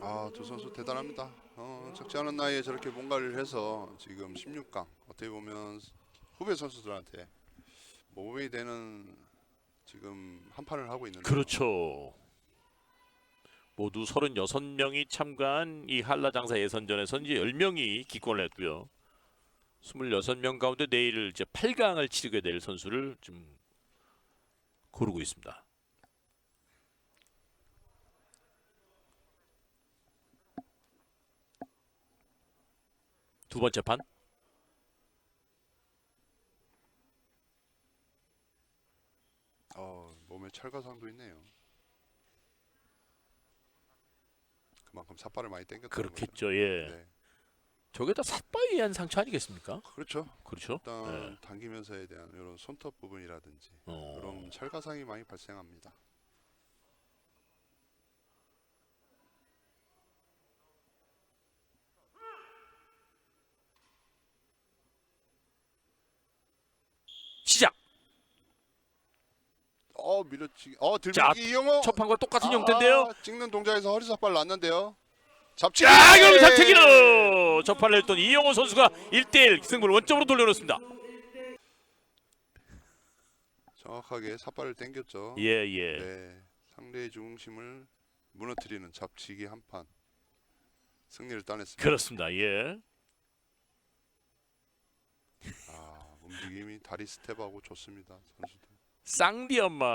아 두 선수 대단합니다. 어, 적지 않은 나이에 저렇게 뭔가를 해서 지금 16강 어떻게 보면 후배 선수들한테 모범이 되는 지금 한 판을 하고 있는데 그렇죠. 모두 36명이 참가한 이 한라장사 예선전에서 이제 10명이 기권을 했고요. 26명 가운데 내일 이제 8강을 치르게 될 선수를 좀 고르고 있습니다. 두 번째 판 어, 몸에 철가상도 있네요. 그만큼 삿발을 많이 당겼다는 그렇겠죠. 예. 네. 저게 다 삿바에 의한 상처 아니겠습니까? 그렇죠. 그렇죠. 일단 예. 당기면서에 대한 이런 손톱 부분이라든지 어. 그런 철가상이 많이 발생합니다. 시작. 어 밀어치기. 어 자, 들밀기 이영호. 첫 판과 똑같은 아, 형태인데요. 찍는 동작에서 허리 삿발 났는데요. 잡치기. 자, 그럼 잡채기로 접판을 했던 이영호 선수가 1대1 승부를 원점으로 돌려놓습니다. 정확하게 삿발을 당겼죠. 예, 예. 네, 상대의 중심을 무너뜨리는 잡치기 한 판. 승리를 따냈습니다. 그렇습니다. 예. 아, 움직임이 다리 스텝하고 좋습니다. 선수들. 쌍디 엄마